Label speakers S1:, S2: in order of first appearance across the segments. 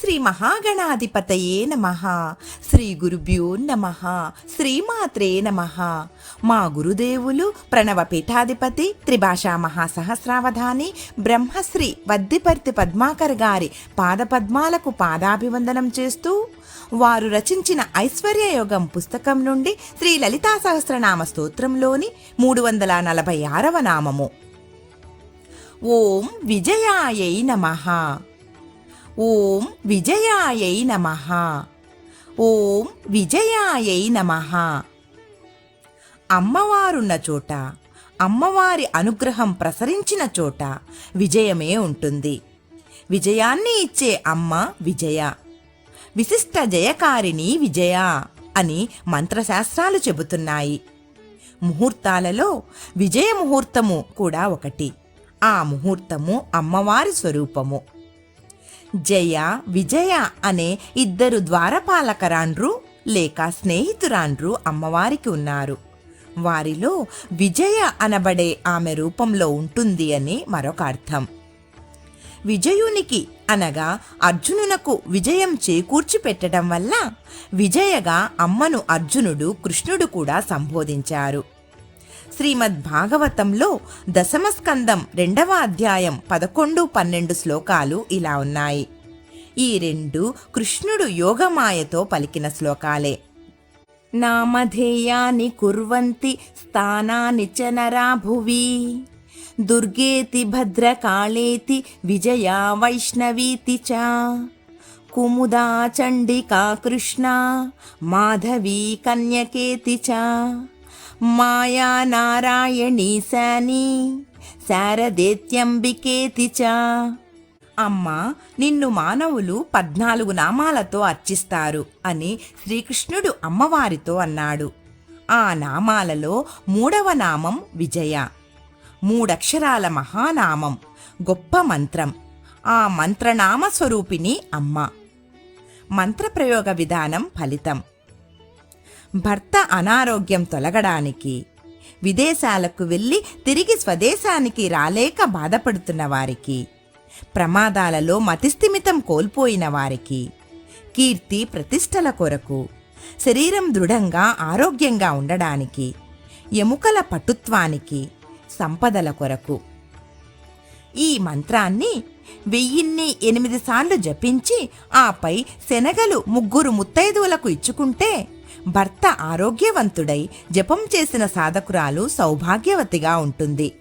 S1: శ్రీ మహాగణాధిపతయే నమ. శ్రీ గురుభ్యో నమ. శ్రీమాత్రే నమ. మా గురుదేవులు ప్రణవ పీఠాధిపతి త్రిభాషా మహాసహస్రావధాని బ్రహ్మశ్రీ వద్దిపర్తి పద్మాకర్ గారి పాదపద్మాలకు పాదాభివందనం చేస్తూ వారు రచించిన ఐశ్వర్యయోగం పుస్తకం నుండి శ్రీ లలితా సహస్రనామ స్తోత్రంలోని మూడు వందల నలభై ఆరవ నామము. ఓం విజయాయై నమః. ఓం విజయాయై నమః. ఓం విజయాయై నమః. అమ్మవారున్న చోట అమ్మవారి అనుగ్రహం ప్రసరించిన చోట విజయమే ఉంటుంది. విజయాన్ని ఇచ్చే అమ్మ విజయ. విశిష్ట జయకారిణి విజయ అని మంత్రశాస్త్రాలు చెబుతున్నాయి. ముహూర్తాలలో విజయ ముహూర్తము కూడా ఒకటి. ఆ ముహూర్తము అమ్మవారి స్వరూపము. జయ విజయ అనే ఇద్దరు ద్వారపాలకరాండ్రు లేక స్నేహితురాండ్రు అమ్మవారికి ఉన్నారు. వారిలో విజయ అనబడే ఆమె రూపంలో ఉంటుంది అని మరొక అర్థం. విజయునికి అనగా అర్జునునకు విజయం చేకూర్చి పెట్టడం వల్ల విజయగా అమ్మను అర్జునుడు కృష్ణుడు కూడా సంబోధించారు. శ్రీమద్ భాగవతంలో దశమస్కందం రెండవ అధ్యాయం పదకొండు పన్నెండు శ్లోకాలు ఇలా ఉన్నాయి. ఈ రెండు కృష్ణుడు యోగమాయతో పలికిన శ్లోకాలే. నామధేయాని కుర్వంతి స్థానాని చ నరా భువి. దుర్గేతి భద్రకాళేతి విజయా వైష్ణవీతి చ. కుముదా చండికా కృష్ణ మాధవీ కన్యకేతి చ. మాయా నారాయణీ శాని శారదేత్యంబికేతి చ అమ్మా నిన్ను మానవులు పద్నాలుగు నామాలతో అర్చిస్తారు అని శ్రీకృష్ణుడు అమ్మవారితో అన్నాడు. ఆ నామాలలో మూడవ నామం విజయ. మూడక్షరాల మహానామం గొప్ప మంత్రం. ఆ మంత్రనామ స్వరూపిణి అమ్మ. మంత్రప్రయోగ విధానం ఫలితం. భర్త అనారోగ్యం తొలగడానికి విదేశాలకు వెళ్ళి తిరిగి స్వదేశానికి రాలేక బాధపడుతున్న వారికి ప్రమాదాలలో మతిస్థిమితం కోల్పోయిన వారికి కీర్తి ప్రతిష్టల కొరకు శరీరం దృఢంగా ఆరోగ్యంగా ఉండడానికి ఎముకల పటుత్వానికి సంపదల కొరకు. ఈ మంత్రాన్ని వెయ్యిన్ని ఎనిమిది సార్లు జపించి ఆపై శనగలు ముగ్గురు ముత్తైదువులకు ఇచ్చుకుంటే భర్త ఆరోగ్యవంతుడై జపం చేసిన సాధకురాలు సౌభాగ్యవతిగా ఉంటుంది.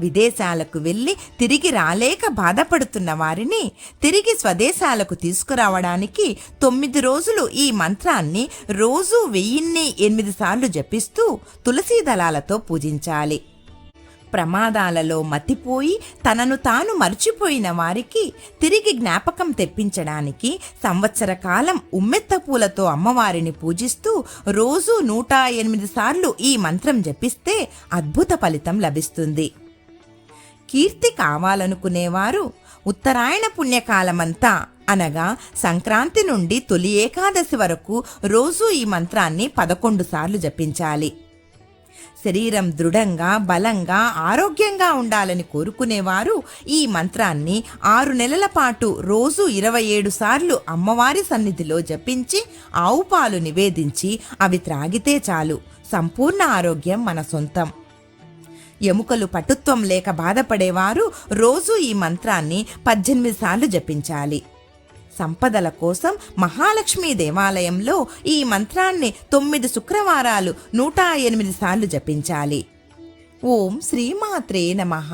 S1: విదేశాలకు వెళ్ళి తిరిగి రాలేక బాధపడుతున్న వారిని తిరిగి స్వదేశాలకు తీసుకురావడానికి తొమ్మిది రోజులు ఈ మంత్రాన్ని రోజు వెయ్యిన్ని ఎనిమిది సార్లు జపిస్తూ తులసీ దళాలతో పూజించాలి. ప్రమాదాలలో మతిపోయి తనను తాను మర్చిపోయిన వారికి తిరిగి జ్ఞాపకం తెప్పించడానికి సంవత్సర కాలం ఉమ్మెత్త పూలతో అమ్మవారిని పూజిస్తూ రోజు నూట ఎనిమిది సార్లు ఈ మంత్రం జపిస్తే అద్భుత ఫలితం లభిస్తుంది. కీర్తి కావాలనుకునేవారు ఉత్తరాయణ పుణ్యకాలమంతా అనగా సంక్రాంతి నుండి తొలి ఏకాదశి వరకు రోజూ ఈ మంత్రాన్ని పదకొండు సార్లు జపించాలి. శరీరం దృఢంగా బలంగా ఆరోగ్యంగా ఉండాలని కోరుకునేవారు. ఈ మంత్రాన్ని ఆరు నెలల పాటు రోజు ఇరవై ఏడు సార్లు అమ్మవారి సన్నిధిలో జపించి ఆవు పాలు నివేదించి అవి త్రాగితే చాలు. సంపూర్ణ ఆరోగ్యం మన సొంతం. ఎముకలు పటుత్వం లేక బాధపడేవారు రోజు ఈ మంత్రాన్ని పద్దెనిమిది సార్లు జపించాలి. సంపదల కోసం మహాలక్ష్మి దేవాలయంలో ఈ మంత్రాన్ని తొమ్మిది శుక్రవారాలు నూట ఎనిమిది సార్లు జపించాలి. ఓం శ్రీమాత్రే నమః.